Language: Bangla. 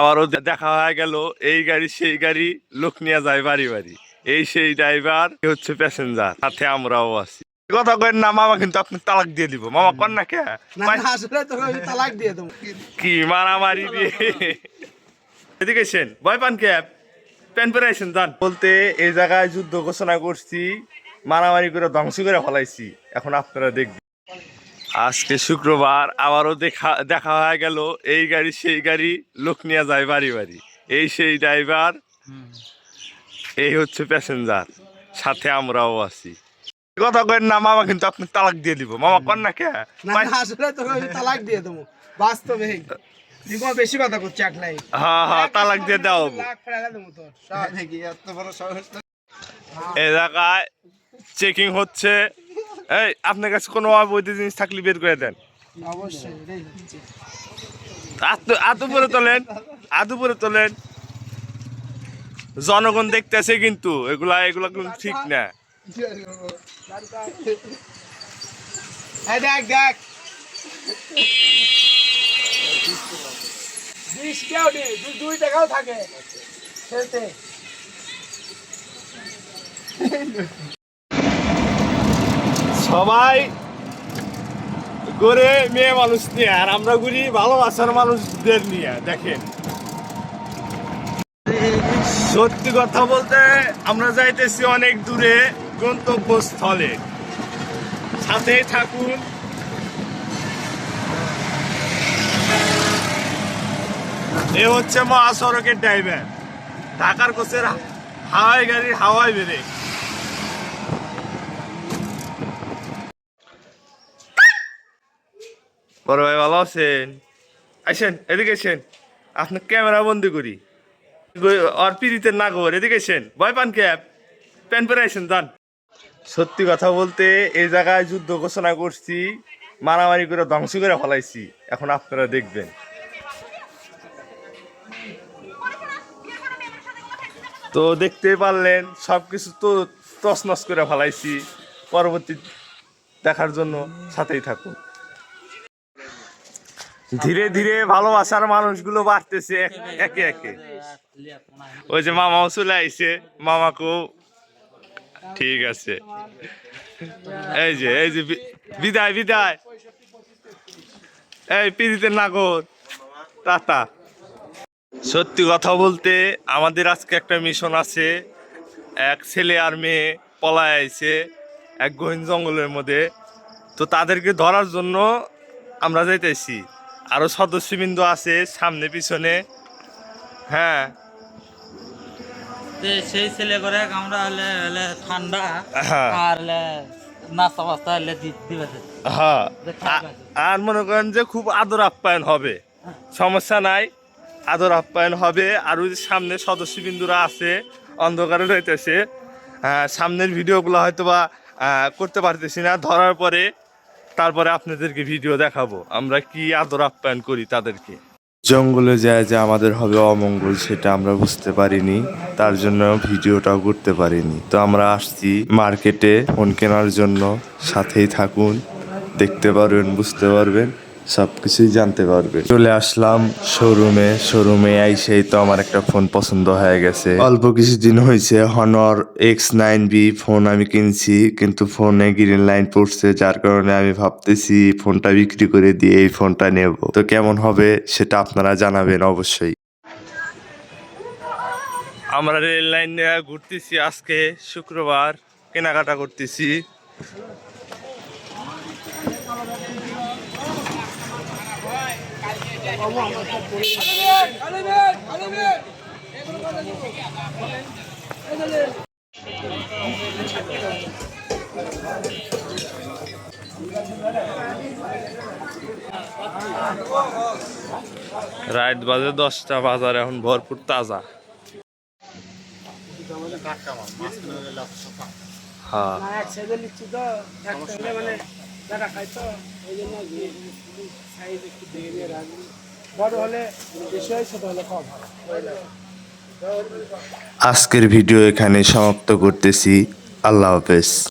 আবারও দেখা হয়ে গেল এই গাড়ি সেই গাড়ি লোক নিয়ে যায় বাড়ি বাড়ি। এই সেই ড্রাইভার হচ্ছে প্যাসেঞ্জার সাথে আমরাও আছি। কথা কেন না মামা কিন্তু আপনি তালাক দিয়ে দিব। মামা কর না কে? তালাক দিয়ে দেবো। কি মারামারি দিয়ে? এদিকে এসেন ভয় পান ক্যাব প্যান পরে যান। বলতে এই জায়গায় যুদ্ধ ঘোষণা করছি মারামারি করে ধ্বংস করে ফলাইছি। এখন আপনারা দেখবেন। আজকে শুক্রবার আবারও দেখা দেখা হয়ে গেল এই গাড়ি সেই গাড়ি লোক নিয়ে যায় বাড়ি বাড়ি। এই সেই ড্রাইভার এই হচ্ছে প্যাসেঞ্জার সাথে আমরাও আছি। কথা কেন না মামা কিন্তু আপনি তালাক দিয়ে দিব। মামা কর না কে? আসলে আমি তালাক দিয়ে দেবো। বাস্তবে তুই বেশি কথা করছিস এক নাই হ্যাঁ হ্যাঁ তালাক দিয়ে দাও। তো। জায়গায় চেকিং হচ্ছে এই, আপনার কাছে কোনো অবৈধ জিনিস থাকলে বের করে দেন। অবশ্যই এটাই হচ্ছে। আত আত তোলেন আত উপরে তোলেন। জনগণ দেখতেছে কিন্তু, এগুলা এগুলা কিন্তু ঠিক না। দেখ দেখ। থাকে। সবাই করে মেয়ে মানুষ নিয়ে, আর আমরা ঘুরি ভালোবাসার মানুষদের নিয়ে, দেখেন। সত্যি কথা বলতে আমরা যাইতেছি অনেক দূরে গন্তব্যস্থলে। সাথে থাকুন। এ হচ্ছে মহাসড়কের ড্রাইভার ঢাকার কোচের হাওয়াই গাড়ির হাওয়াই বেড়ে বড় ভাই ভালো আছেন? আসেন এদিকে এসেন আপনার ক্যামেরা বন্দি করি। আর পিড়িতে না গোর এদিকে এসেন ভয় পান ক্যাব প্যান পরে আসেন যান। সত্যি কথা বলতে, এই জায়গায় যুদ্ধ ঘোষণা করছি, মারামারি করে ধ্বংস করে ফলাইছি। এখন আপনারা দেখবেন। তো দেখতে পারলেন সব কিছু তো তছনছ করে ফেলাইছি। পরবর্তী দেখার জন্য সাথেই থাকুন। ধীরে ধীরে ভালোবাসার মানুষগুলো বাড়তেছে এক- একে। ওই যে মামাও চলে আইছে মামাকেও ঠিক আছে। এই যে এই যে বিদায় বিদায়। এই পিড়িতে নাগর, টাটা। সত্যি কথা বলতে আমাদের আজকে একটা মিশন আছে। এক ছেলে আর মেয়ে পলায় আইছে এক গহীন জঙ্গলের মধ্যে। তো তাদেরকে ধরার জন্য আমরা যাইতেছি আরও সদস্যবৃন্দ আছে সামনে পিছনে। হ্যাঁ। সেই ছেলে করে আমরা হলে ঠান্ডা হ্যাঁ। আর নাস্তা ফাস্তা হলে দিবে হ্যাঁ। আর মনে করেন যে খুব আদর আপ্যায়ন হবে। সমস্যা নাই। আদর আপ্যায়ন হবে। আর ওই যে সামনে সদস্যবৃন্দুরা আছে অন্ধকারে রইতেছে। আহ, সামনের ভিডিওগুলো হয়তো বা করতে পারতেছি না। ধরার পরে তারপরে আপনাদেরকে ভিডিও দেখাবো। আমরা কি আদর আপ্যায়ন করি তাদেরকে? জঙ্গলে যায় যে আমাদের হবে অমঙ্গল, সেটা আমরা বুঝতে পারিনি। তার জন্য ভিডিওটাও করতে পারিনি। তো আমরা আসছি মার্কেটে, ফোন কেনার জন্য। সাথেই থাকুন, দেখতে পারবেন, বুঝতে পারবেন। সব কিছুই জানতে পারবে। চলে আসলাম শোরুমে শোরুমে আইসেই তো আমার একটা ফোন পছন্দ হয়ে গেছে। অল্প কিছুদিন হয়েছে Honor X nine B phone আমি কিনছি, কিন্তু ফোনে গ্রিন লাইন পড়ছে, যার কারণে আমি ভাবতেছি ফোনটা বিক্রি করে দিয়ে এই ফোনটা নেব। তো কেমন হবে সেটা আপনারা জানাবেন অবশ্যই। আমরা রেল লাইন ঘুরতেছি আজকে, শুক্রবার, কেনাকাটা করতেছি। রাত বাজে দশটা বাজার এখন ভরপুর তাজা। হ্যাঁ। আজকের ভিডিও এখানে সমাপ্ত করতেছি। আল্লাহ হাফেজ।